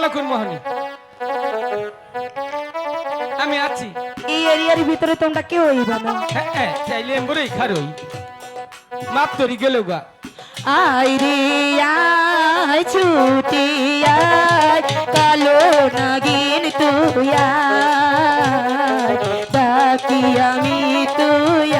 ভালো করে মোহনি আমি আছি। এই এরিয়ার ভিতরে তোমরা কেউ হইবা না। হ্যাঁ হ্যাঁ চাইলে এমবরেই খারই মাপ তরি গেল গা। আয় রে আয় ছুটি আয় কালো নাগিন তুই আয়। বাকি আমি তুই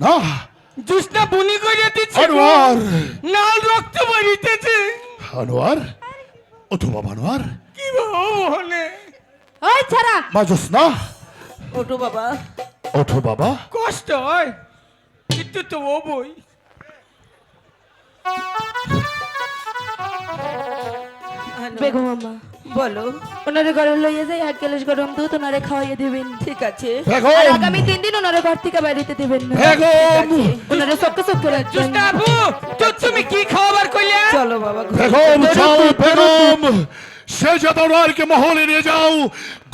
না। জুসটা বুনি করে দিচ্ছে। আনোয়ার। নাল রক্ত বেরিতেছে। আনোয়ার? ওঠো বাবা আনোয়ার কি বাবা মোহনে ওই ছাড়া। মা জোসনা ওঠো বাবা। ওঠো বাবা। কষ্ট হয়। কিন্তু তো ও বই। বেগম আম্মা। বলো। ওনারে ঘরে লইয়া যাই এক গ্লাস গরম দুধ ওনারে খাওয়াইয়া দিবেন। ঠিক আছে। আর আগামী তিন দিন ওনারে ঘর থেকে বাড়িতে দিবেন না। ওনারে চক্কে চক্কে রাখবেন আপু তো তুমি কি খাওয়াবার কইলে? চলো বাবা ঘরে। বেগম যাও বেগম সে যত আনোয়ারকে মহলে নিয়ে যাও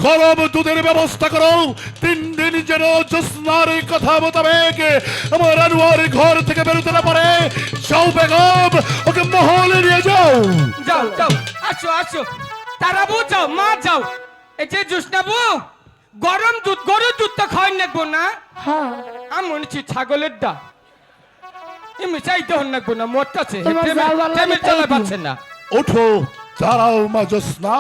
গরম দুধের ব্যবস্থা করো। তিন দিন যেন জোসনার কথা মোতাবেক আমার আনোয়ার ঘর থেকে বেরোতে না পারে। যাও বেগম ওকে মহলে নিয়ে যাও। যাও যাও আসো আসো। তারাবু যাও মা যাও এই যে জুসনাবু গরম দুধ গরুর দুধ তো খাওয়াই নাকবো না। হ্যাঁ। আমি মনেছি ছাগলের দা এমনি চাইতে হন নাকবো না লাগে চালা পাচ্ছে না। ওঠো দাঁড়াও মা জোসনা